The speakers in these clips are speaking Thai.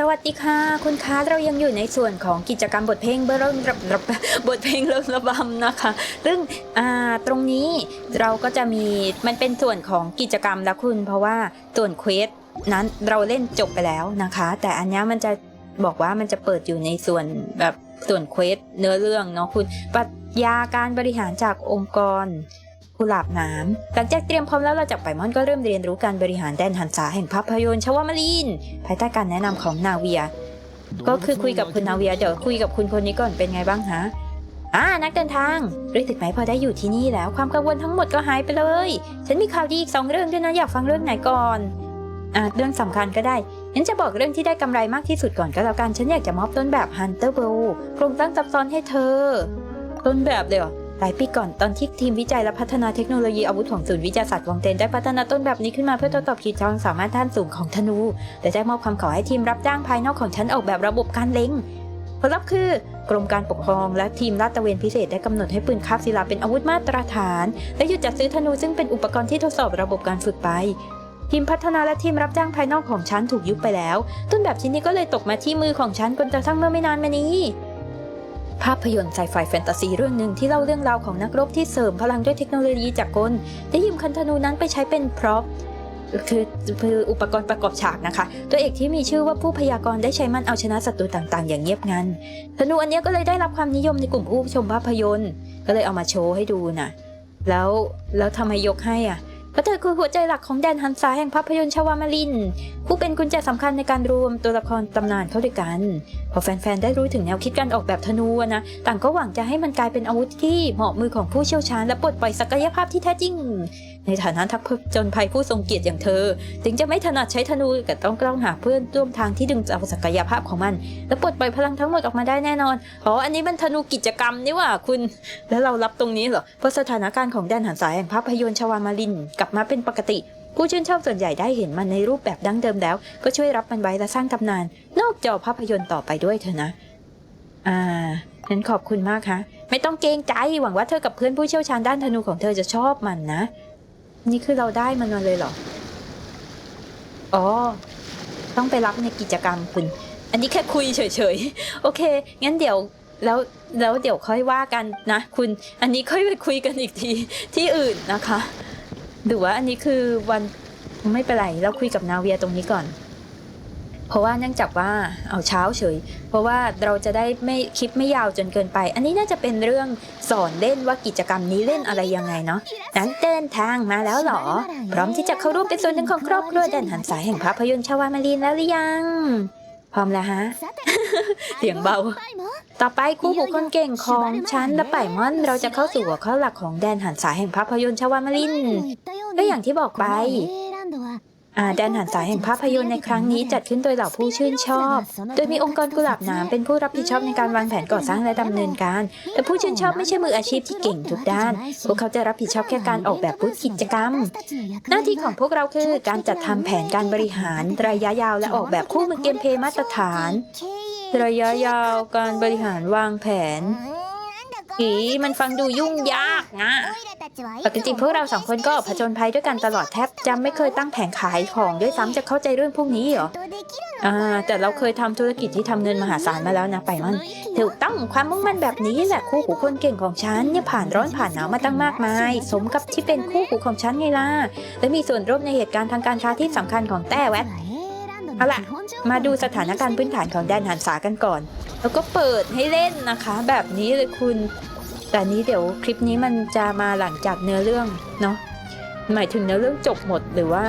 สวัสดีค่ะ คุณค้าเรายังอยู่ในส่วนของกิจกรรมบทเพลงเบอร์เริ่มบทเพลงเริ่มระบำนะคะ ซึ่งตรงนี้เราก็จะมีมันเป็นส่วนของกิจกรรมล้วคุณ เพราะว่าส่วนเควสนั้นเราเล่นจบไปแล้วนะคะ แต่อันนี้มันจะบอกว่ามันจะเปิดอยู่ในส่วนแบบส่วนเควสเนื้อเรื่องเนาะคุณปรัชญาการบริหารจากองค์กร กุหลาบน้ำ หลังจากเตรียมพร้อมแล้วเราจากไปมอนก็เริ่มเรียนรู้การบริหารแดนหันษาแห่งภาพยนตร์ชวามารีน ภายใต้การแนะนำของนาเวีย ก็คือคุยกับคุณนาเวียเดี๋ยวคุยกับคุณคนนี้ก่อนเป็นไงบ้างฮะอ่านักเดินทางรู้สึกไหมพอได้อยู่ที่นี่แล้วความกังวลทั้งหมดก็หายไปเลย ฉันมีข่าวดีอีกสองเรื่องด้วยนะอยากฟังเรื่องไหนก่อนอ่าเรื่องสำคัญก็ได้งั้นจะบอกเรื่องที่ได้กำไรมากที่สุดก่อนก็แล้วกันฉันอยากจะมอบต้นแบบ Hunter b o w โครงสร้างซับซ้อนให้เธอ ต้นแบบเลยเหรอ หลายปีก่อนตอนที่ทีมวิจัยและพัฒนาเทคโนโลยีอาวุธของศูนย์วิจัยศาสตร์วงเตนได้พัฒนาต้นแบบนี้ขึ้นมาเพื่อทดสอบขีดความสามารถด้านสูงของธนู และได้มอบคำขอให้ทีมรับจ้างภายนอกของฉันออกแบบระบบการเล็งผลลัพธ์คือกรมการปกครองและทีมลาดตระเวนพิเศษได้กำหนดให้ปืนคาบศิลาเป็นอาวุธมาตรฐาน และหยุดจัดซื้อธนูซึ่งเป็นอุปกรณ์ที่ทดสอบระบบการฝึกไปทีมพัฒนาและทีมรับจ้างภายนอกของฉันถูกยุบไปแล้ว ต้นแบบชิ้นนี้ก็เลยตกมาที่มือของฉันจนกระทั่งเมื่อไม่นานมานี้ ภาพยนตร์ไซไฟแฟนตาซีเรื่องหนึ่งที่เล่าเรื่องราวของนักรบที่เสริมพลังด้วยเทคโนโลยีจากกล ได้ยืมคันธนูนั้นไปใช้เป็นพร็อพคือคืออุปกรณ์ประกอบฉากนะคะ ตัวเอกที่มีชื่อว่าผู้พยากรณ์ได้ใช้มันเอาชนะศัตรูต่างๆ อย่างเงียบงันธนูอันนี้ก็เลยได้รับความนิยมในกลุ่มผู้ชมภาพยนตร์ ก็เลยเอามาโชว์ให้ดูนะแล้วแล้วทำไมยกให้อะ ราะเธอคือหัวใจหลักของแดนฮันซาแห่งภาพยนตร์ชาวามาริน ผู้เป็นกุญแจสำคัญในการรวมตัวละครตำนานเข้าด้วยกัน พอแฟนๆ ได้รู้ถึงแนวคิดการออกแบบธนูนะ ต่างก็หวังจะให้มันกลายเป็นอาวุธที่เหมาะมือของผู้เชี่ยวชาญและปลดปล่อยศักยภาพที่แท้จริง ในฐานะทักพจนภัยผู้ทรงเกียรติอย่างเธอ ถึงจะไม่ถนัดใช้ธนูแต่ต้องต้องหาเพื่อนร่วมทางที่ดึงเอาศักยภาพของมัน และปลดปล่อยพลังทั้งหมดออกมาได้แน่นอนอ๋ออันนี้มันธนูกิจกรรมนี่ว่าคุณ แล้วเรารับตรงนี้เหรอเพราะสถานการณ์ของแดนหันสายแห่งภาพยนตร์ชาวามาริน กลับมาเป็นปกติผู้ชื่นชอบส่วนใหญ่ได้เห็นมันในรูปแบบดั้งเดิมแล้ว ก็ช่วยรับมันไว้และสร้างตำนาน นอกจอภาพยนตร์ต่อไปด้วยเถอะนะ อ่างั้นขอบคุณมากคะไม่ต้องเกรงใจหวังว่าเธอกับเพื่อนผู้เชี่ยวชาญด้านธนูของเธอจะชอบมันนะ นี่คือเราได้มันมาเลยเหรอ อ๋อ ต้องไปรับในกิจกรรมคุณ อันนี้แค่คุยเฉยๆ โอเค งั้นเดี๋ยวแล้วแล้วเดี๋ยวค่อยว่ากันนะคุณ อันนี้ค่อยไปคุยกันอีกทีที่อื่นนะคะ หรือว่าอันนี้คือวันไม่เป็นไร เราคุยกับนาเวียตรงนี้ก่อน เพราะว่าเนื่องจากว่าเอาเช้าเฉย เพราะว่าเราจะได้ไม่คลิปไม่ยาวจนเกินไป อันนี้น่าจะเป็นเรื่องสอนเล่นว่ากิจกรรมนี้เล่นอะไรยังไงเนาะนั้นเดินทางมาแล้วหรอ พร้อมที่จะเข้าร่วมเป็นส่วนหนึ่งของครอบครัวแดนหันสายแห่งภาพยนตร์ชาวามารีนแล้วหรือยัง พร้อมแล้วฮะเสียงเบา ต่อไปคู่หูคนเก่งของฉันและป่ายมอน เราจะเข้าสู่หัวข้อหลักของแดนหันสายแห่งภาพยนตร์ชาวามารินก็อย่างที่บอกไป แดนหันสายแห่งภาพยนตร์ในครั้งนี้จัดขึ้นโดยเหล่าผู้ชื่นชอบ โดยมีองค์กรกุหลาบน้ำเป็นผู้รับผิดชอบในการวางแผนก่อสร้างและดำเนินการ แต่ผู้ชื่นชอบไม่ใช่มืออาชีพที่เก่งทุกด้าน พวกเขาจะรับผิดชอบแค่การออกแบบบูธกิจกรรม หน้าที่ของพวกเราคือการจัดทำแผนการบริหารระยะยาวและออกแบบคู่มือเกมเพลย์มาตรฐาน ระยะยาวการบริหารวางแผน อีมันฟังดูยุ่งยากนะปกติพวกเราสองคนก็ผจญภัยด้วยกันตลอดแทบจะไม่เคยตั้งแผงขายของด้วยซ้ำจะเข้าใจเรื่องพวกนี้เหรออ่าแต่เราเคยทำธุรกิจที่ทำเงินมหาศาลมาแล้วนะไปมันถูกต้องความมุ่งมั่นแบบนี้แหละคู่หูคนเก่งของฉันเนี่ยผ่านร้อนผ่านหนาวมาตั้งมากมาย สมกับที่เป็นคู่หูของฉันไงล่ะและมีส่วนร่วมในเหตุการณ์ทางการค้าที่สำคัญของแต้แวดเอาล่ะ มาดูสถานการณ์พื้นฐานของแดนหันษากันก่อน แล้วก็เปิดให้เล่นนะคะ แบบนี้เลยคุณ แต่นี้เดี๋ยวคลิปนี้มันจะมาหลังจากเนื้อเรื่องเนาะหมายถึงเนื้อเรื่องจบหมดหรือว่า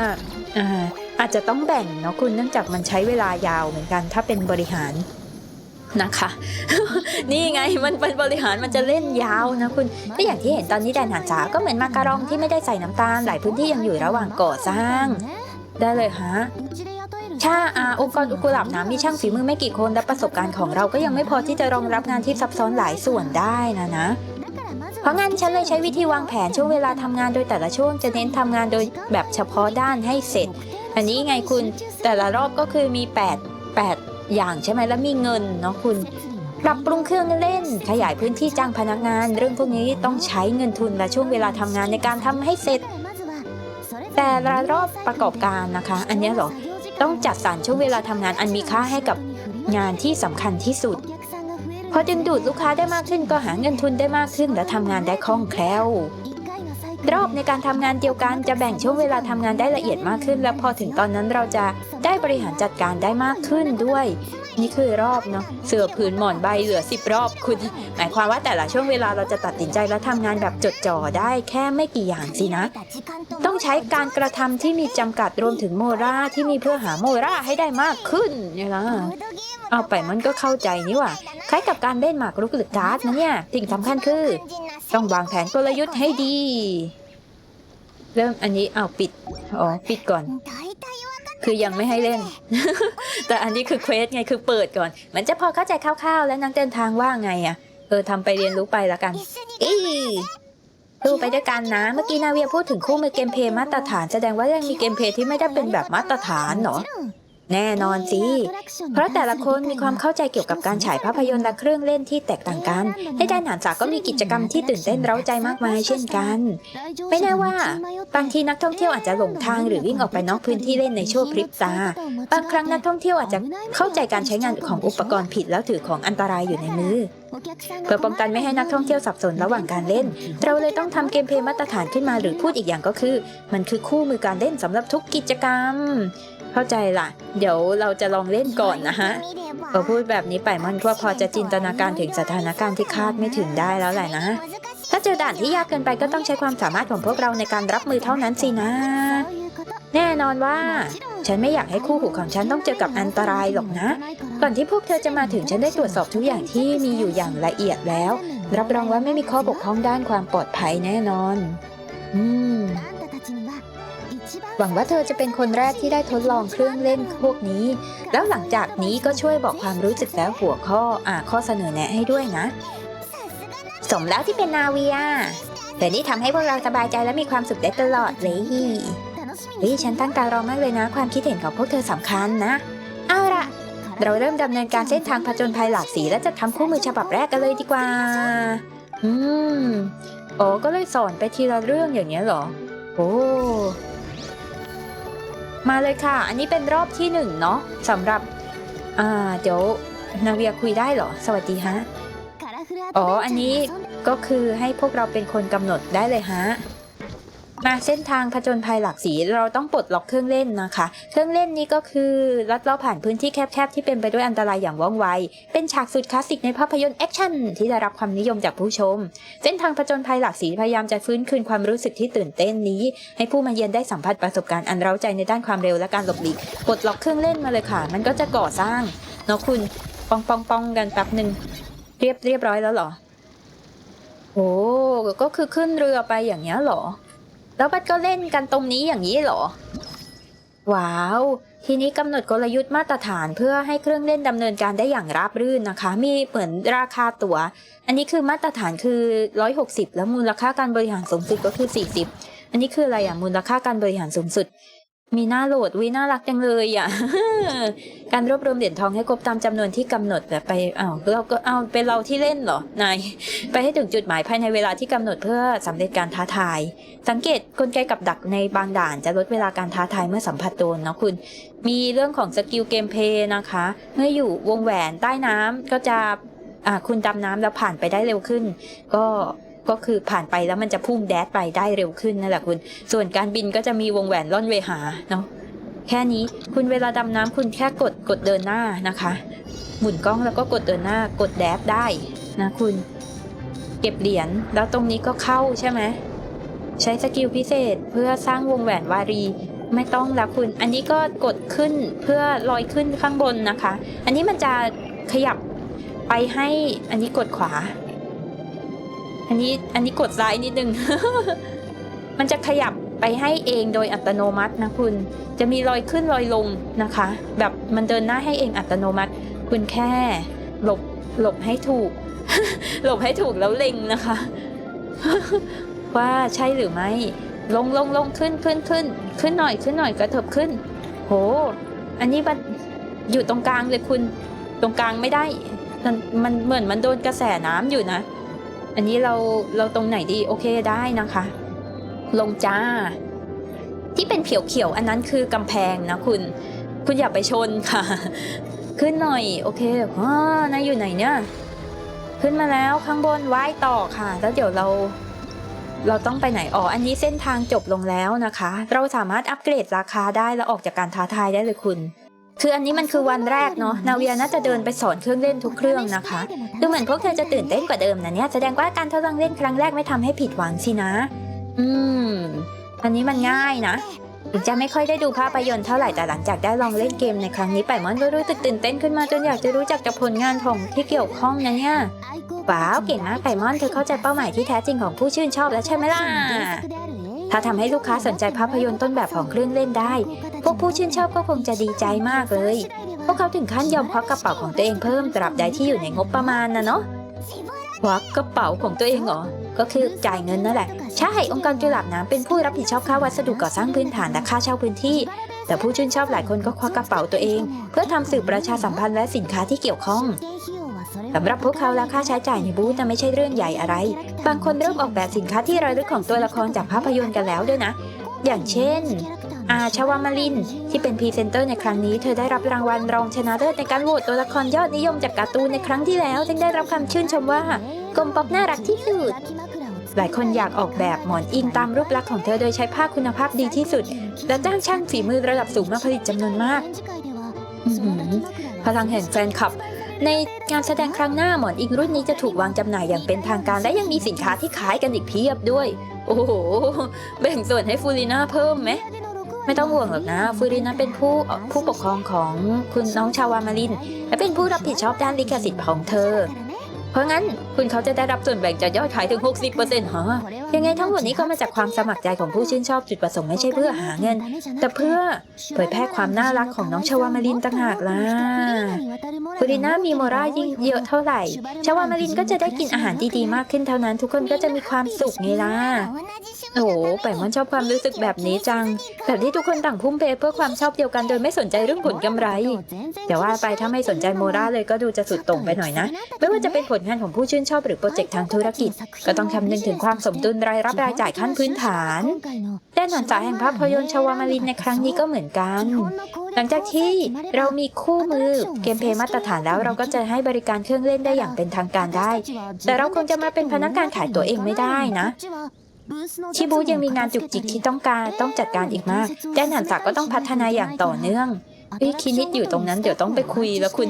อาอาจจะต้องแบ่งเนาะคุณเนื่องจากมันใช้เวลายาวเหมือนกันถ้าเป็นบริหารนะคะ นี่ไงมันเป็นบริหารมันจะเล่นยาวนะคุณก็อย่างที่เห็นตอนนี้แดนหันษาก็เหมือนมาการองที่ไม่ได้ใส่น้ำตาลหลายพื้นที่ยังอยู่ระหว่างก่อสร้าง ได้เลยฮะ ชาอาองค์กรอุกุหลาบน้ำมีช่างฝีมือไม่กี่คนและประสบการณ์ของเราก็ยังไม่พอที่จะรองรับงานที่ซับซ้อนหลายส่วนได้นะนะ เพราะงั้นฉันเลยใช้วิธีวางแผนช่วงเวลาทำงานโดยแต่ละช่วงจะเน้นทำงานโดยแบบเฉพาะด้านให้เสร็จ อันนี้ไงคุณแต่ละรอบก็คือมี 8 8 อย่างใช่ไหมแล้วมีเงินเนาะคุณปรับปรุงเครื่องเล่น ขยายพื้นที่จ้างพนักงาน เรื่องพวกนี้ต้องใช้เงินทุนและช่วงเวลาทำงานในการทำให้เสร็จ แต่ละรอบประกอบการนะคะ อันนี้เหรอ ต้องจัดสรรช่วงเวลาทำงานอันมีค่าให้กับงานที่สำคัญที่สุด พอดึงดูดลูกค้าได้มากขึ้นก็หาเงินทุนได้มากขึ้น และทำงานได้คล่องแคล่วรอบในการทำงานเดียวกันจะแบ่งช่วงเวลาทำงานได้ละเอียดมากขึ้น และพอถึงตอนนั้นเราจะได้บริหารจัดการได้มากขึ้นด้วย นี่คือรอบเนาะเสือผืนหมอนใบเหลือ 10 รอบคุณ หมายความว่าแต่ละช่วงเวลาเราจะตัดสินใจและทำงานแบบจดจ่อได้แค่ไม่กี่อย่างสินะ ต้องใช้การกระทำที่มีจำกัดรวมถึงโมราที่มีเพื่อหาโมราให้ได้มากขึ้นเนี่ยนะเอาไปมันก็เข้าใจนี่ว่าคล้ายกับการเล่นหมากรุกหรือการ์ดนะเนี่ยสิ่งสำคัญคือ ต้องวางแผนกลยุทธ์ให้ดี เริ่มอันนี้เอาปิดอ๋อปิดก่อน คือยังไม่ให้เล่น แต่อันนี้คือเควสไงคือเปิดก่อน มันจะพอเข้าใจคร่าวๆ แล้วนักเดินทางว่าไงอะเออทำไปเรียนรู้ไปละกัน อีดูไปด้วยกันนะ เมื่อกี้นาเวียพูดถึงคู่มือเกมเพลย์มาตรฐาน แสดงว่ายังมีเกมเพลย์ที่ไม่ได้เป็นแบบมาตรฐานเหรอ แน่นอนสิ เพราะแต่ละคนมีความเข้าใจเกี่ยวกับการฉายภาพยนตร์และเครื่องเล่นที่แตกต่างกันในด้านหนังจากก็มีกิจกรรมที่ตื่นเต้นเร้าใจมากมายเช่นกัน ไม่แน่ว่า บางทีนักท่องเที่ยวอาจจะหลงทางหรือวิ่งออกไปนอกพื้นที่เล่นในช่วงพริบตา บางครั้งนักท่องเที่ยวอาจจะเข้าใจการใช้งานของอุปกรณ์ผิดแล้วถือของอันตรายอยู่ในมือ เพื่อป้องกันไม่ให้นักท่องเที่ยวสับสนระหว่างการเล่น เราเลยต้องทำเกมเพลย์มาตรฐานขึ้นมาหรือพูดอีกอย่างก็คือ มันคือคู่มือการเล่นสำหรับทุกกิจกรรม เข้าใจล่ะ เดี๋ยวเราจะลองเล่นก่อนนะฮะพอพูดแบบนี้ไปมันก็พอจะจินตนาการถึงสถานการณ์ที่คาดไม่ถึงได้แล้วแหละนะ ถ้าเจอด่านที่ยากเกินไปก็ต้องใช้ความสามารถของพวกเราในการรับมือเท่านั้นสินะ แน่นอนว่า ฉันไม่อยากให้คู่หูของฉันต้องเจอกับอันตรายหรอกนะ ก่อนที่พวกเธอจะมาถึงฉันได้ตรวจสอบทุกอย่างที่มีอยู่อย่างละเอียดแล้ว รับรองว่าไม่มีข้อบกพร่องด้านความปลอดภัยแน่นอน อืม หวังว่าเธอจะเป็นคนแรกที่ได้ทดลองเครื่องเล่นพวกนี้ แล้วหลังจากนี้ก็ช่วยบอกความรู้สึกและหัวข้ออ่าข้อเสนอแนะให้ด้วยนะ สมแล้วที่เป็นนาเวียเดี๋ยวนี้ทำให้พวกเราสบายใจและมีความสุขได้ตลอดเลยเฮ้ยฉันตั้งตารอมากเลยนะ ความคิดเห็นของพวกเธอสำคัญนะ เอาละเราเริ่มดำเนินการเส้นทางผจญภัยหลากสีและจะทำคู่มือฉบับแรกกันเลยดีกว่า อืมโอก็เลยสอนไปทีละเรื่องอย่างเงี้ยเหรอ โอ้ มาเลยค่ะ อันนี้เป็นรอบที่หนึ่งเนาะสำหรับ อ่า เดี๋ยวนาเวียคุยได้เหรอ สวัสดีฮะ อ๋อ อันนี้ก็คือให้พวกเราเป็นคนกำหนดได้เลยฮะ มาเส้นทางผจญภัยหลากสีเราต้องปลดล็อกเครื่องเล่นนะคะ เครื่องเล่นนี้ก็คือลัดเลาะผ่านพื้นที่แคบๆ ที่เป็นไปด้วยอันตรายอย่างว่องไว เป็นฉากสุดคลาสสิกในภาพยนตร์แอคชั่นที่ได้รับความนิยมจากผู้ชม เส้นทางผจญภัยหลากสีพยายามจะฟื้นคืนความรู้สึกที่ตื่นเต้นนี้ ให้ผู้มาเยือนได้สัมผัสประสบการณ์อันเร้าใจในด้านความเร็วและการหลบหลีกปลดล็อกเครื่องเล่นมาเลยค่ะ มันก็จะก่อสร้างเนาะคุณปองปองปองกันแป๊บหนึ่งเรียบเรียบร้อยแล้วเหรอโอ้ก็คือขึ้นเรือไปอย่างเงี้ยเหรอ แล้วมันก็เล่นกันตรงนี้อย่างนี้เหรอ ว้าว ทีนี้กำหนดกลยุทธ์มาตรฐานเพื่อให้เครื่องเล่นดำเนินการได้อย่างราบรื่นนะคะ มีเหมือนราคาตั๋ว อันนี้คือมาตรฐานคือ 160 แล้วมูลค่าการบริหารสูงสุดก็คือ 40 อันนี้คืออะไรอะมูลค่าการบริหารสูงสุด มีหน้าโหลดวิน่ารักจังเลยอะ การรวบรวมเหรียญทองให้ครบตามจำนวนที่กำหนดแบบไปอ้าวเราก็เอาเป็นเราที่เล่นเหรอนายไปให้ถึงจุดหมายภายในเวลาที่กำหนดเพื่อสำเร็จการท้าทาย สังเกตกลไกกับดักในบางด่านจะลดเวลาการท้าทายเมื่อสัมผัสโดนเนาะคุณ มีเรื่องของสกิลเกมเพย์นะคะ เมื่ออยู่วงแหวนใต้น้ำก็จะอ่าคุณดำน้ำแล้วผ่านไปได้เร็วขึ้น ก็ ก็คือผ่านไปแล้วมันจะพุ่งแดดไปได้เร็วขึ้นนั่นแหละคุณ ส่วนการบินก็จะมีวงแหวนล่อนเวหาเนาะแค่นี้คุณเวลาดำน้ำคุณแค่กดกดเดินหน้านะคะ หมุนกล้องแล้วก็กดเดินหน้ากดแดบได้นะคุณ เก็บเหรียญแล้วตรงนี้ก็เข้าใช่ไหมใช้สกิลพิเศษเพื่อสร้างวงแหวนวารีไม่ต้องละคุณ อันนี้ก็กดขึ้นเพื่อลอยขึ้นข้างบนนะคะ อันนี้มันจะขยับไปให้อันนี้กดขวา อันนี้อันนี้กดซ้ายนิดนึง มันจะขยับไปให้เองโดยอัตโนมัตินะคุณ จะมีรอยขึ้นรอยลงนะคะ แบบมันเดินหน้าให้เองอัตโนมัติ คุณแค่หลบหลบให้ถูก หลบให้ถูกแล้วเล็งนะคะ ว่าใช่หรือไม่ ลงลงลงขึ้นขึ้นขึ้น ขึ้นหน่อยขึ้นหน่อยกระเถิบขึ้น โห อันนี้มันอยู่ตรงกลางเลยคุณ ตรงกลางไม่ได้ มันมันเหมือนมันโดนกระแสน้ำอยู่นะ อันนี้เราเราตรงไหนดีโอเคได้นะคะ ลงจ้า ที่เป็นเขียวๆอันนั้นคือกำแพงนะคุณ คุณอย่าไปชนค่ะ ขึ้นหน่อย โอเคอ๋อนายอยู่ไหนเนี่ย ขึ้นมาแล้วข้างบนว่ายต่อค่ะ แล้วเดี๋ยวเรา เราต้องไปไหนอ๋ออันนี้เส้นทางจบลงแล้วนะคะ เราสามารถอัปเกรดราคาได้แล้วออกจากการท้าทายได้เลยคุณ คืออันนี้มันคือวันแรกเนาะนาเวียน่าจะเดินไปสอนเครื่องเล่นทุกเครื่องนะคะดูเหมือนพวกเธอจะตื่นเต้นกว่าเดิมนะเนี่ยแสดงว่าการทดลองเล่นครั้งแรกไม่ทำให้ผิดหวังสินะ อืม อันนี้มันง่ายนะถึงจะไม่ค่อยได้ดูภาพยนตร์เท่าไหร่แต่หลังจากได้ลองเล่นเกมในครั้งนี้ไปมอนก็รู้สึกตื่นเต้นขึ้นมาจนอยากจะรู้จักกับผลงานของที่เกี่ยวข้องนะเนี่ยว้าวเก่งมากไก่มอนเธอเข้าใจเป้าหมายที่แท้จริงของผู้ชื่นชอบแล้วใช่ไหมล่ะถ้าทำให้ลูกค้าสนใจภาพยนตร์ต้นแบบของเครื่องเล่นได้ วกผู้ชื่นชอบก็คงจะดีใจมากเลย พวกเขาถึงขั้นยอมควักกระเป๋าของตัวเองเพิ่มตราบใดที่อยู่ในงบประมาณนะเนาะควักกระเป๋าของตัวเองเหรอ ก็คือจ่ายเงินนั่นแหละ ใช่ องค์การกุลาบน้ำเป็นผู้รับผิดชอบค่าวัสดุก่อสร้างพื้นฐานและค่าเช่าพื้นที่ แต่ผู้ชื่นชอบหลายคนก็ควักกระเป๋าตัวเอง เพื่อทำสื่อประชาสัมพันธ์และสินค้าที่เกี่ยวข้องสำหรับพวกเขาแล้วค่าใช้จ่ายในบูธน่ะไม่ใช่เรื่องใหญ่อะไร บางคนเริ่มออกแบบสินค้าที่ระลึกของตัวละครจากภาพยนตร์กันแล้วด้วยนะ อย่างเช่น อาชวามาลิน ที่เป็นพรีเซนเตอร์ในครั้งนี้ เธอได้รับรางวัลรองชนะเลิศในการโหวตตัวละครยอดนิยมจากการ์ตูนในครั้งที่แล้วจึงได้รับคำชื่นชมว่ากลมป๊อกน่ารักที่สุด หลายคนอยากออกแบบหมอนอิงตามรูปลักษณ์ของเธอโดยใช้ผ้าคุณภาพดีที่สุด และจ้างช่างฝีมือระดับสูงมาผลิตจำนวนมากพลังแห่งแฟนคลับ ในงานแสดงครั้งหน้าหมอนอิงรุ่นนี้จะถูกวางจำหน่ายอย่างเป็นทางการและยังมีสินค้าที่ขายกันอีกเพียบด้วย โอ้โห แบ่งส่วนให้ฟูริน่าเพิ่มไหม ไม่ต้องห่วงหรอกนะฟูริน่าเป็นผู้ผู้ปกครองของคุณน้องชาวามาริน และเป็นผู้รับผิดชอบด้านลิขสิทธิ์ของเธอ เพราะงั้นคุณเขาจะได้รับส่วนแบ่งจากยอดขายถึง 60%ฮะยังไงทั้งหมดนี้ก็มาจากความสมัครใจของผู้ชื่นชอบจุดประสงค์ไม่ใช่เพื่อหาเงิน แต่เพื่อเผยแพร่ความน่ารักของน้องชาวามารินต่างหากล่ะฟูริน่ามีโมรายิ่งเยอะเท่าไหร่ชาวามารินก็จะได้กินอาหารดีๆมากขึ้นเท่านั้น ทุกคนก็จะมีความสุขไงล่ะโอ้โหแปมมันชอบความรู้สึกแบบนี้จัง แบบที่ทุกคนต่างพุ่มเพเพื่อความชอบเดียวกันโดยไม่สนใจเรื่องผลกำไร แต่ว่าไปถ้าไม่สนใจโมราเลยก็ดูจะสุดโต่งไปหน่อยนะ ไม่ว่าจะเป็นผลงานของผู้ชื่นชอบหรือโปรเจกต์ทางธุรกิจ ก็ต้องคำนึงถึงความสมดุลรายรับรายจ่ายขั้นพื้นฐานด้านหนังจ่ายแห่งภาพยนตร์ชาวามารินในครั้งนี้ก็เหมือนกัน หลังจากที่เรามีคู่มือเกมเพลย์มาตรฐานแล้วเราก็จะให้บริการเครื่องเล่นได้อย่างเป็นทางการได้ แต่เราคงจะมาเป็นพนักงานขายตัวเองไม่ได้นะที่บูธยังมีงานจุกจิกที่ต้องการต้องจัดการอีกมากด้านหันศักก็ต้องพัฒนาอย่างต่อเนื่อง พี่คินิดอยู่ตรงนั้นเดี๋ยวต้องไปคุยแล้วคุณ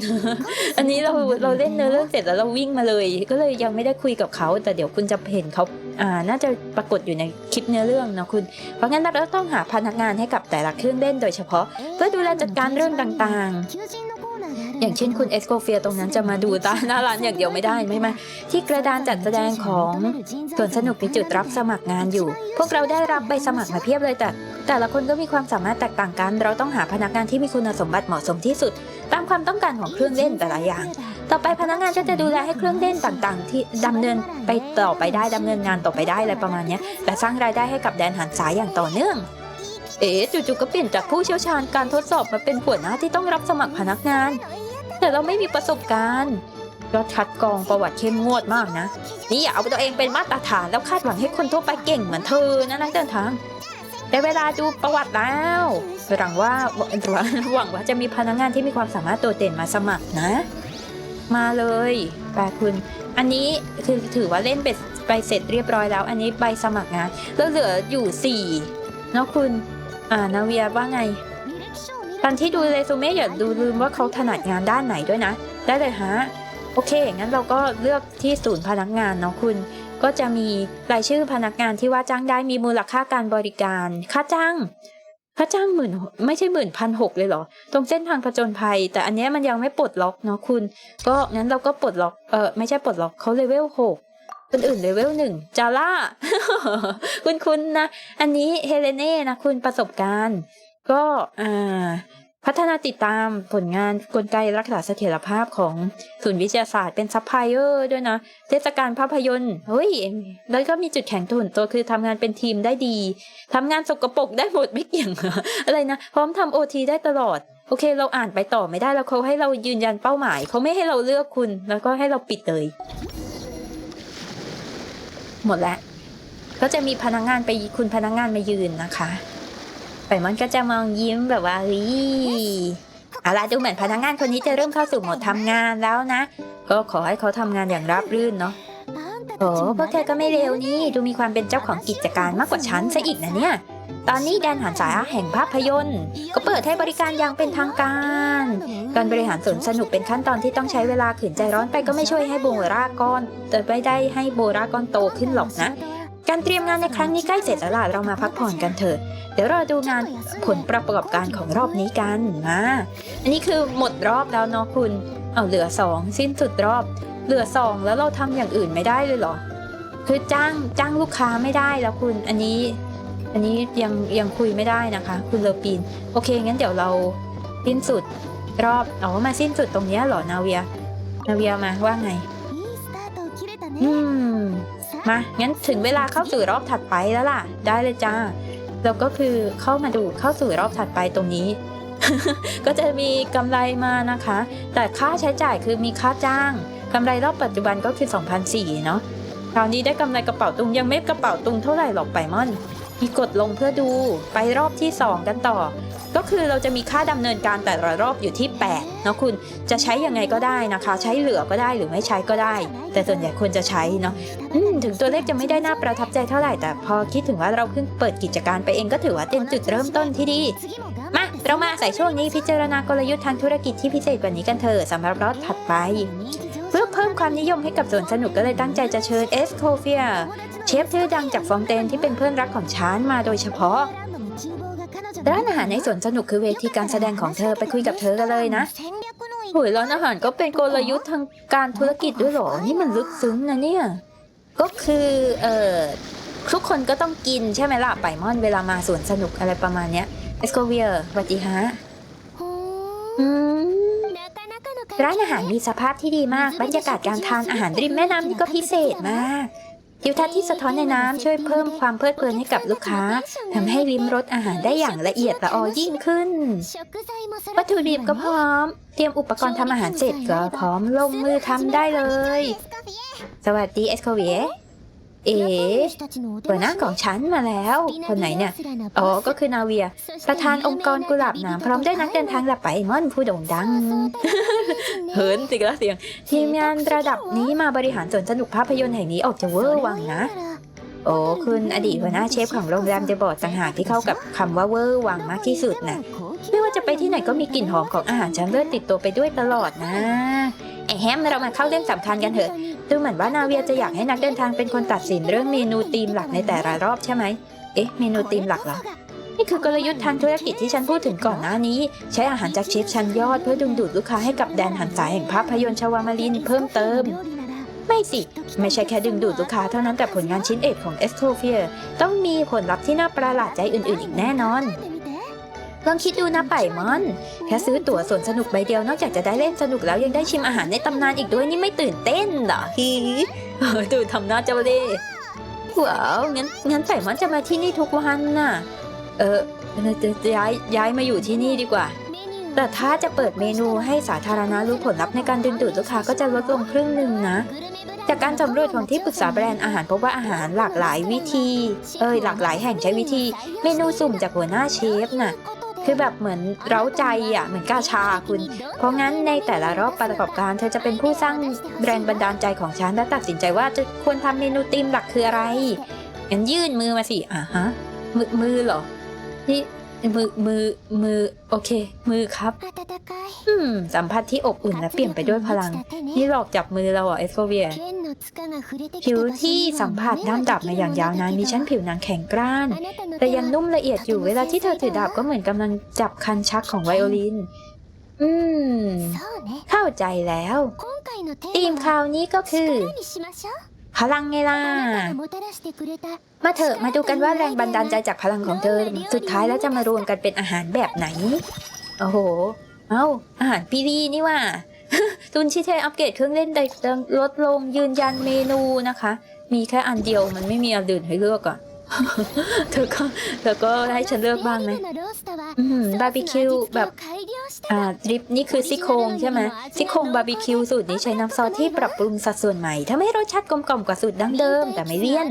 อันนี้เราเราเล่นเนื้อเรื่องเสร็จแล้วเราวิ่งมาเลย ก็เลยยังไม่ได้คุยกับเขา แต่เดี๋ยวคุณจะเห็นเขาอ่าน่าจะปรากฏอยู่ในคลิปเนื้อเรื่องนะคุณ เพราะงั้นเราต้องหาพนักงานให้กับแต่ละเครื่องเล่นโดยเฉพาะ เพื่อดูแลจัดการเรื่องต่างๆ อย่างเช่นคุณเอสโกเฟียตรงนั้นจะมาดูตาหน้าร้านอย่างเดียวไม่ได้ไม่ไหมที่กระดานจัดแสดงของสวนสนุกมีจุดรับสมัครงานอยู่ พวกเราได้รับใบสมัครมาเพียบเลยแต่ แต่ละคนก็มีความสามารถแตกต่างกัน เราต้องหาพนักงานที่มีคุณสมบัติเหมาะสมที่สุด ตามความต้องการของเครื่องเล่นแต่ละอย่าง ต่อไปพนักงานก็จะดูแลให้เครื่องเล่นต่างๆ ที่ดำเนินไปต่อไปได้ดำเนินงานต่อไปได้อะไรประมาณนี้และสร้างรายได้ให้กับแดนหันสายอย่างต่อเนื่องเอ๋จู่ๆก็เปลี่ยนจากผู้เชี่ยวชาญการทดสอบมาเป็นหัวหน้าที่ต้องรับสมัครพนักงาน แต่เราไม่มีประสบการณ์ก็คัดกรองประวัติเข้มงวดมากนะ นี่อย่าเอาตัวเองเป็นมาตรฐานแล้วคาดหวังให้คนทั่วไปเก่งเหมือนเธอนะนักเดินทาง ได้เวลาดูประวัติแล้วหวังว่าหวังว่าจะมีพนักงานที่มีความสามารถโดดเด่นมาสมัครนะ มาเลยแปลคุณ อันนี้คือถือว่าเล่นไปเสร็จเรียบร้อยแล้ว อันนี้ใบสมัครงานแล้วเหลืออยู่สี่เนาะคุณ อ่านาเวียว่าไง ตอนที่ดูเรซูเม่อย่าดูลืมว่าเขาถนัดงานด้านไหนด้วยนะ ได้เลยฮะ โอเค งั้นเราก็เลือกที่ศูนย์พนักงานเนาะคุณ ก็จะมีรายชื่อพนักงานที่ว่าจ้างได้มีมูลค่าการบริการ ค่าจ้างค่าจ้างหมื่นไม่ใช่หมื่นพันหกเลยเหรอ ตรงเส้นทางผจญภัย แต่อันนี้มันยังไม่ปลดล็อกเนาะคุณ ก็งั้นเราก็ปลดล็อกเออไม่ใช่ปลดล็อกเขาเลเวลหกคนอื่นเลเวลหนึ่งจาร่าคุณคุณนะ อันนี้เฮเลเน่นะคุณประสบการณ์ ก็อ่า พัฒนาติดตามผลงานกลไกรักษาเสถียรภาพของศูนย์วิทยาศาสตร์เป็นซัพพลายเออร์ด้วยนะ เทศกาลภาพยนตร์เฮ้ย แล้วก็มีจุดแข็งตัวตัวคือทำงานเป็นทีมได้ดีทำงานสกปรกได้หมดไม่เกี่ยง อะไรนะ พร้อมทำโอทีได้ตลอด โอเค เราอ่านไปต่อไม่ได้แล้วเขาให้เรายืนยันเป้าหมาย เขาไม่ให้เราเลือกคุณ แล้วก็ให้เราปิดเลย หมดแล้วก็จะมีพนักงานไปคุณพนักงานมายืนนะคะ ไปมันก็จะมองยิ้มแบบว่าเฮ้ยเอาล่ะดูเหมือนพนักงานคนนี้จะเริ่มเข้าสู่โหมดทำงานแล้วนะ ก็ขอให้เขาทำงานอย่างราบรื่นเนาะโอ้พวกเธอก็ไม่เร็วนี่ ดูมีความเป็นเจ้าของกิจการมากกว่าฉันซะอีกนะเนี่ย ตอนนี้แดนหันสายแห่งภาพยนตร์ ก็เปิดให้บริการอย่างเป็นทางการ การบริหารสวนสนุกเป็นขั้นตอนที่ต้องใช้เวลาขืนใจร้อนไปก็ไม่ช่วยให้โบราก้อนแต่ไม่ได้ให้โบราก้อนโตขึ้นหรอกนะ การเตรียมงานในครั้งนี้ใกล้เสร็จแล้วล่ะเรามาพักผ่อนกันเถอะ เดี๋ยวเราดูงานผลประกอบการของรอบนี้กันมาอันนี้คือหมดรอบแล้วเนาะคุณ เอาเหลือสองสิ้นสุดรอบ เหลือสองแล้วเราทำอย่างอื่นไม่ได้เลยเหรอ คือจ้างจ้างลูกค้าไม่ได้แล้วคุณ อันนี้ อันนี้ยังยังคุยไม่ได้นะคะ คุณเลอปีน โอเคงั้นเดี๋ยวเราสิ้นสุดรอบอ๋อมาสิ้นสุดตรงเนี้ยเหรอนาเวีย นาเวียมาว่าไง อืม มางั้นถึงเวลาเข้าสู่รอบถัดไปแล้วล่ะ ได้เลยจ้าแล้วก็คือเข้ามาดูเข้าสู่รอบถัดไปตรงนี้ ก็จะมีกำไรมานะคะ แต่ค่าใช้จ่ายคือมีค่าจ้างกำไรรอบปัจจุบันก็คือ2,004เนาะคราวนี้ได้กำไรกระเป๋าตุงยังไม่กระเป๋าตุงเท่าไหร่หรอกไปมอน มีกดลงเพื่อดูไปรอบที่ 2 กันต่อ ก็คือเราจะมีค่าดำเนินการแต่ละรอบอยู่ที่8เนาะคุณจะใช้ยังไงก็ได้นะคะ ใช้เหลือก็ได้หรือไม่ใช้ก็ได้ แต่ส่วนใหญ่ควรจะใช้เนาะถึงตัวเลขจะไม่ได้น่าประทับใจเท่าไหร่ แต่พอคิดถึงว่าเราเพิ่งเปิดกิจการไปเองก็ถือว่าเป็นจุดเริ่มต้นที่ดี มาเรามาใส่ช่วงนี้พิจารณากลยุทธ์ทางธุรกิจที่พิเศษกว่านี้กันเถอะสำหรับรอบถัดไปเพื่อเพิ่มความนิยมให้กับสวนสนุกก็เลยตั้งใจจะเชิญเอสโคเฟียเชฟชื่อดังจากฟองเตนที่เป็นเพื่อนรักของฉันมาโดยเฉพาะ ร้านอาหารในสวนสนุกคือเวทีการแสดงของเธอไปคุยกับเธอกันเลยนะหุยร้านอาหารก็เป็นกลยุทธ์ทางการธุรกิจด้วยเหรอ นี่มันลึกซึ้งนะเนี่ย ก็คือเอ่อทุกคนก็ต้องกินใช่ไหมล่ะไปมอนเวลามาสวนสนุกอะไรประมาณเนี้ยเอสโคเวียสวัสดีฮะอืมร้านอาหารมีสภาพที่ดีมาก บรรยากาศการทานอาหารริมแม่น้ำนี่ก็พิเศษมาก ทิวทัศน์ที่สะท้อนในน้ำช่วยเพิ่มความเพลิดเพลินให้กับลูกค้าทำให้ลิ้มรสอาหารได้อย่างละเอียดละออยิ่งขึ้น วัตถุดิบก็พร้อม เตรียมอุปกรณ์ทำอาหารเสร็จก็พร้อมลงมือทำได้เลย สวัสดีเอสโคเวีย เอ๋หัวหน้าของฉันมาแล้ว คนไหนเนี่ยอ๋อก็คือนาเวีย ประธานองค์กรกุหลาบหนามพร้อมด้วยนักเดินทางหลับไปมอนผู้โด่งดัง เหินสิกระเสียง ทีมงานระดับนี้มาบริหารสวนสนุกภาพยนตร์แห่งนี้ออกจะเวอร์วังนะ โอ้คุณอดีตหัวหน้าเชฟของโรงแรมเดบอร์ดต่างหากที่เข้ากับคำว่าเวอร์วังมากที่สุดน่ะไม่ว่าจะไปที่ไหนก็มีกลิ่นหอมของอาหารชั้นเลิศติดตัวไปด้วยตลอดนะไอแฮมเรามาเข้าเรื่องสำคัญกันเถอะ ดูเหมือนว่านาเวียจะอยากให้นักเดินทางเป็นคนตัดสินเรื่องเมนูธีมหลักในแต่ละรอบใช่ไหม เอ๊ะ เมนูธีมหลักเหรอ นี่คือกลยุทธ์ทางธุรกิจที่ฉันพูดถึงก่อนหน้านี้ ใช้อาหารจากเชฟชั้นยอดเพื่อดึงดูดลูกค้าให้กับแดนหันสายแห่งภาพยนตร์ชาวามารินเพิ่มเติม ไม่สิ ไม่ใช่แค่ดึงดูดลูกค้าเท่านั้นแต่ผลงานชิ้นเอกของเอสโทเฟียต้องมีผลลัพธ์ที่น่าประหลาดใจอื่นๆ อีกแน่นอน ลองคิดดูนะไป่มอน แค่ซื้อตั๋วสวนสนุกใบเดียวนอกจากจะได้เล่นสนุกแล้วยังได้ชิมอาหารในตำนานอีกด้วยนี่ไม่ตื่นเต้นเหรอฮีเออดูทำหน้าเจ้าเล่ห์ว้าวงั้นงั้นไป่มอนจะมาที่นี่ทุกวันน่ะ เออจะจะย้ายย้ายมาอยู่ที่นี่ดีกว่าแต่ถ้าจะเปิดเมนูให้สาธารณะรู้ผลลัพธ์ในการดึงดูดลูกค้าก็จะลดลงครึ่งหนึ่งนะ จากการสำรวจของที่ปรึกษาแบรนด์อาหารพบว่าอาหารหลากหลายวิธี เอ้ยหลากหลายแห่งใช้วิธี เมนูสุ่มจากหัวหน้าเชฟน่ะ คือแบบเหมือนเร้าใจอะเหมือนกาชาคุณ เพราะงั้นในแต่ละรอบประกอบการเธอจะเป็นผู้สร้างแรงบันดาลใจของฉันและตัดสินใจว่าจะควรทำเมนูธีมหลักคืออะไรงั้นยื่นมือมาสิอะฮะมือมือเหรอนี่ มือมือมือโอเค มือครับอืมสัมผัสที่อบอุ่นและเปลี่ยนไปด้วยพลัง นี่หลอกจับมือเราอะเอสโฟเวียผิวที่สัมผัสด้ามดาบมาอย่างยาวนานมีชั้นผิวหนังแข็งกร้าน แต่ยังนุ่มละเอียดอยู่เวลาที่เธอถือดาบก็เหมือนกำลังจับคันชักของไวโอลิน อืม เข้าใจแล้วธีมคราวนี้ก็คือ พลังไงล่ะ มาเถอะมาดูกันว่าแรงบันดาลใจจากพลังของเธอ สุดท้ายแล้วจะมารวมกันเป็นอาหารแบบไหน โอ้โห เอ้า อาหารปีรีนี่ว่าตุนชิเทอัปเกรดเครื่องเล่นได้ลดลงยืนยันเมนูนะคะ มีแค่อันเดียวมันไม่มีอันอื่นให้เลือกอะ เธอก็เธอก็ให้ฉันเลือกบ้างไหมบาร์บีคิวแบบอ่าดริปนี่คือซี่โครงใช่ไหมซี่โครงบาร์บีคิวสูตรนี้ใช้น้ำซอสที่ปรับปรุงสัดส่วนใหม่ทำให้รสชาติกลมกล่อมกว่าสูตรดั้งเดิม แต่ไม่เลี่ยน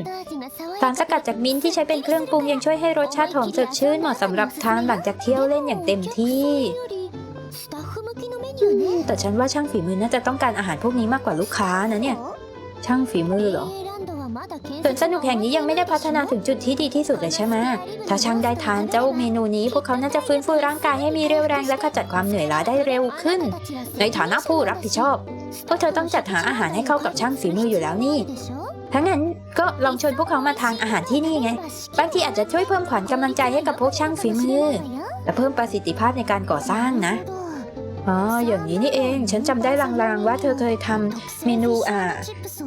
สารสกัดจากมิ้นที่ใช้เป็นเครื่องปรุงยังช่วยให้รสชาติหอมสดชื่นเหมาะสำหรับทานหลังจากเที่ยวเล่นอย่างเต็มที่แต่ฉันว่าช่างฝีมือน่าจะต้องการอาหารพวกนี้มากกว่าลูกค้านะเนี่ย ช่างฝีมือเหรอ สวนสนุกแห่งนี้ยังไม่ได้พัฒนาถึงจุดที่ดีที่สุดเลยใช่ไหมถ้าช่างได้ทานเจ้าเมนูนี้ พวกเขาน่าจะฟื้นฟูร่างกายให้มีเรี่ยวแรงและขจัดความเหนื่อยล้าได้เร็วขึ้น ในฐานะผู้รับผิดชอบ พวกเธอต้องจัดหาอาหารให้เข้ากับช่างฝีมืออยู่แล้วนี่ทั้งนั้นก็ลองชวนพวกเขามาทานอาหารที่นี่ไง บางทีอาจจะช่วยเพิ่มขวัญกำลังใจให้กับพวกช่างฝีมือ และเพิ่มประสิทธิภาพในการก่อสร้างนะอ๋ออย่างนี้นี่เอง ฉันจำได้ลางๆว่าเธอเคยทำเมนูอ่า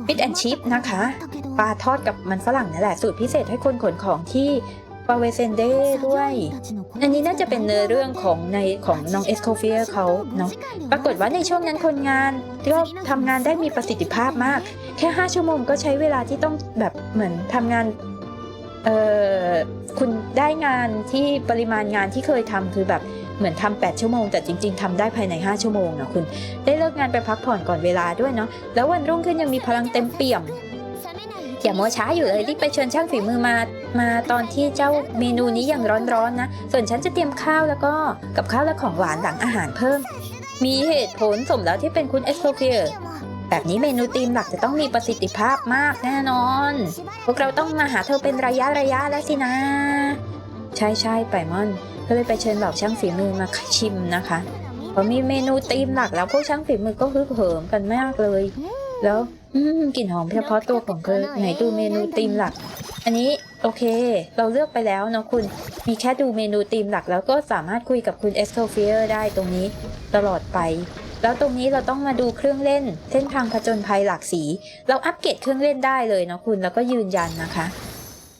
ฟิตแอนชิพนะคะ ปลาทอดกับมันฝรั่งนั่นแหละสูตรพิเศษให้คนขนของที่ปาเวเซนเดด้วย อันนี้น่าจะเป็นเนื้อเรื่องของในของน้องเอสโคเฟียเขาเนาะปรากฏว่าในช่วงนั้นคนงานก็ทำงานได้มีประสิทธิภาพมาก แค่ 5 ชั่วโมงก็ใช้เวลาที่ต้องแบบเหมือนทำงานเอ่อคุณได้งานที่ปริมาณงานที่เคยทำคือแบบเหมือนทำ8ชั่วโมง แต่จริง ๆทำได้ภายใน 5 ชั่วโมงนะคุณ ได้เลิกงานไปพักผ่อนก่อนเวลาด้วยเนาะแล้ววันรุ่งขึ้นยังมีพลังเต็มเปี่ยม อย่ามัวช้าอยู่เลยรีบไปเชิญช่างฝีมือมา มาตอนที่เจ้าเมนูนี้ยังร้อนๆนะ ส่วนฉันจะเตรียมข้าวแล้วก็กับข้าวและของหวานหลังอาหารเพิ่ม มีเหตุผลสมแล้วที่เป็นคุณเอ็กโซเฟียแบบนี้เมนูตีมหลักจะต้องมีประสิทธิภาพมากแน่นอน พวกเราต้องมาหาเธอเป็นระยะระยะแล้วสินะ ใช่ใช่ไปมอนก็เลยไปเชิญเหล่าช่างฝีมือมาชิมนะคะพอมีเมนูตีมหลักแล้วพวกช่างฝีมือก็ฮึกเหิมกันมากเลย แล้ว อืมกลิ่นหอมเฉพาะตัวของเธอไหนดูเมนูตีมหลัก อันนี้โอเค เราเลือกไปแล้วเนาะคุณ มีแค่ดูเมนูตีมหลัก แล้วก็สามารถคุยกับคุณเอสโ o เฟียได้ตรงนี้ตลอดไป แล้วตรงนี้เราต้องมาดูเครื่องเล่น เส้นทางผจญภัยหลากสี เราอัปเกรดเครื่องเล่นได้เลยเนาะคุณแล้วก็ยืนยันนะคะ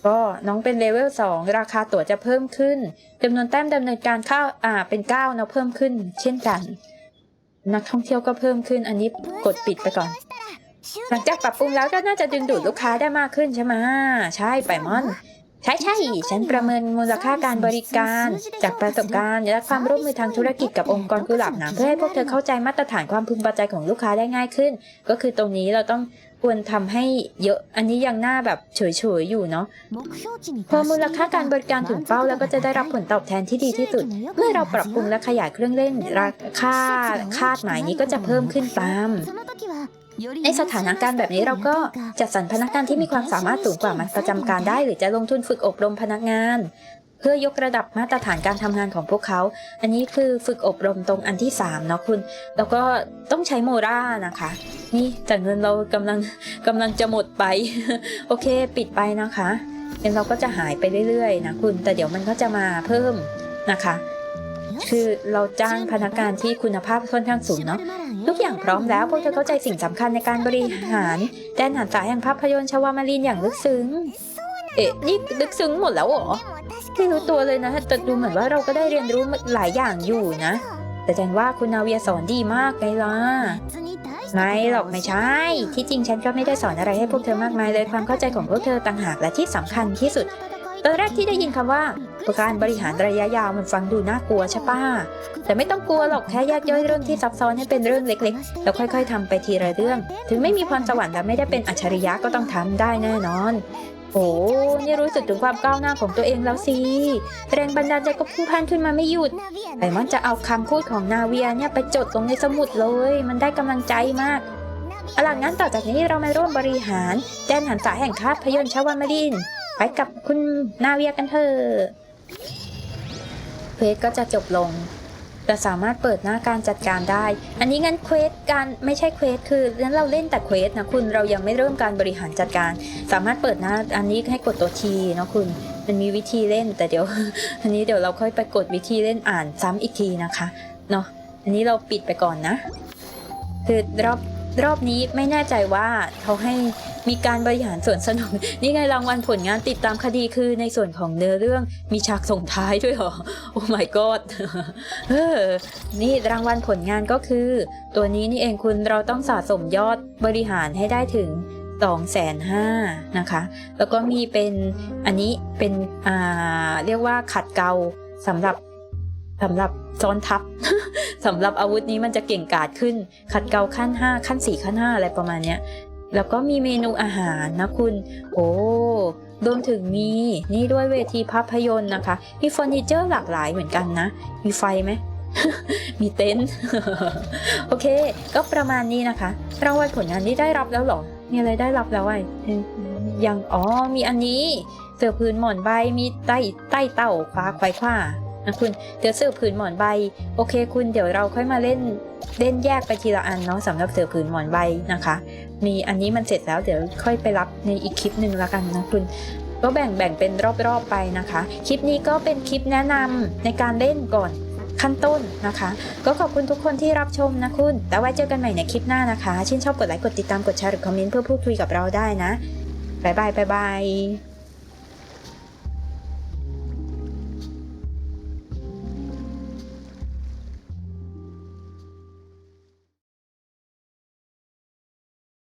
ก็น้องเป็นเลเวล2ราคาตั๋วจะเพิ่มขึ้นจำนวนแต้มดำเนินการเข้าอ่าเป็น9เนาะเพิ่มขึ้น เช่นกัน นักท่องเที่ยวก็เพิ่มขึ้นอันนี้กดปิดไปก่อน หลังจากปรับปรุงแล้วก็น่าจะดึงดูดลูกค้าได้มากขึ้นใช่ไหมใช่ไปมอน ใช่ใช่ฉันประเมินมูลค่าการบริการ จากประสบการณ์และความร่วมมือทางธุรกิจกับองค์กรกุหลาบหนามเพื่อให้พวกเธอเข้าใจมาตรฐานความพึงพอใจของลูกค้าได้ง่ายขึ้น ก็คือตรงนี้เราต้องควรทำให้เยอะ อันนี้ยังหน้าแบบเฉยๆอยู่เนาะ พอมูลค่าการบริการถึงเป้าแล้วก็จะได้รับผลตอบแทนที่ดีที่สุด เมื่อเราปรับปรุงและขยายเครื่องเล่นราคาคาดหมายนี้ก็จะเพิ่มขึ้นตาม ในสถานการณ์แบบนี้เราก็จัดสรรพนักงานที่มีความสามารถสูงกว่ามันประจำการได้ หรือจะลงทุนฝึกอบรมพนักงาน เพื่อยกระดับมาตรฐานการทำงานของพวกเขา อันนี้คือฝึกอบรมตรงอันที่3เนาะคุณ แล้วก็ต้องใช้โมรานะคะ นี่แต่เงินเรากำลังกำลังจะหมดไป โอเค ปิดไปนะคะเงินเราก็จะหายไปเรื่อยๆนะคุณ แต่เดี๋ยวมันก็จะมาเพิ่มนะคะ คือเราจ้างพนักงานที่คุณภาพค่อนข้างสูงเนาะทุกอย่างพร้อมแล้วพวกเธอเข้าใจสิ่งสำคัญในการบริหารแดนหันษายแห่งภาพยนตร์ชวามารีนอย่างลึกซึ้ง เอ๊ะนี่ลึกซึ้งหมดแล้วเหรอไม่รู้ตัวเลยนะแต่ดูเหมือนว่าเราก็ได้เรียนรู้หลายอย่างอยู่นะ แต่จันว่าคุณนาเวียสอนดีมากไงล่ะไม่หรอกไม่ใช่ ที่จริงฉันก็ไม่ได้สอนอะไรให้พวกเธอมากมายเลยความเข้าใจของพวกเธอต่างหากและที่สำคัญที่สุด ตอนแรกที่ได้ยินคำว่าการบริหารระยะยาวมันฟังดูน่ากลัวใช่ป้า แต่ไม่ต้องกลัวหรอกแค่แยกย่อยเรื่องที่ซับซ้อนให้เป็นเรื่องเล็กๆ แล้วค่อยๆทำไปทีละเรื่อง ถึงไม่มีพรสวรรค์และไม่ได้เป็นอัจฉริยะก็ต้องทำได้แน่นอนโอ้นี่รู้สึกถึงความก้าวหน้าของตัวเองแล้วสิ แรงบันดาลใจก็พุ่งพล่านขึ้นมาไม่หยุดไอมอนจะเอาคำพูดของนาเวียเนี่ยไปจดลงในสมุดเลย มันได้กำลังใจมากเอล่ะงั้นต่อจากนี้เรามาร่วมบริหารแดนหันษาแห่งคาพยนต์ชาวามาริน ไปกับคุณนาเวียกันเถอะเควสก็จะจบลงแต่สามารถเปิดหน้าการจัดการได้ อันนี้งั้นเควสการไม่ใช่เควสคืองั้นเราเล่นแต่เควสนะคุณเรายังไม่เริ่มการบริหารจัดการ สามารถเปิดหน้าอันนี้ให้กดตัวทีนะคุณ มันมีวิธีเล่นแต่เดี๋ยว อันนี้เดี๋ยวเราค่อยไปกดวิธีเล่นอ่านซ้ำอีกทีนะคะเนาะอันนี้เราปิดไปก่อนนะ คือรอบ รอบนี้ไม่แน่ใจว่าเขาให้มีการบริหารส่วนสนุกนี่ไงรางวัลผลงานติดตามคดีคือในส่วนของเนื้อเรื่องมีฉากส่งท้ายด้วยหรอ โอ้ my god เออนี่รางวัลผลงานก็คือ ตัวนี้นี่เองคุณเราต้องสะสมยอดบริหารให้ได้ถึง2 5 0 0 0นะคะ แล้วก็มีเป็นอันนี้เป็นอ่าเรียกว่าขัดเกลาสำหรับ สำหรับซ้อนทับสำหรับอาวุธนี้มันจะเก่งกาจขึ้น ขัดเกลาขั้น 5 ขั้น 4 ขั้น 5 อะไรประมาณเนี้ยแล้วก็มีเมนูอาหารนะคุณ โอ้รวมถึงมีนี่ด้วยเวทีภาพยนตร์นะคะ มีเฟอร์นิเจอร์หลากหลายเหมือนกันนะ มีไฟไหม มีเต็นท์ โอเค ก็ประมาณนี้นะคะ รางวัลผลงานที่ได้รับแล้วหรอ มีอะไรได้รับแล้วไอ้ยัง อ๋อ มีอันนี้ เสือพื้นหมอนใบ มีใต้ใต้เต่าคว้าควายคว้า นะคุณเดี๋ยวเสือพื้นหมอนใบ โอเค คุณเดี๋ยวเราค่อยมาเล่นเล่นแยกไปทีละอันเนาะสำหรับเสือพื้นหมอนใบนะคะ มีอันนี้มันเสร็จแล้วเดี๋ยวค่อยไปรับในอีกคลิปหนึ่งละกันนะคุณก็แบ่งแบ่งเป็นรอบๆไปนะคะ คลิปนี้ก็เป็นคลิปแนะนำในการเล่นก่อนขั้นต้นนะคะ ก็ขอบคุณทุกคนที่รับชมนะคุณแล้วไว้เจอกันใหม่ในคลิปหน้านะคะชื่นชอบกดไลค์กดติดตามกดแชร์หรือคอมเมนต์เพื่อพูดคุยกับเราได้นะบายบายบายบาย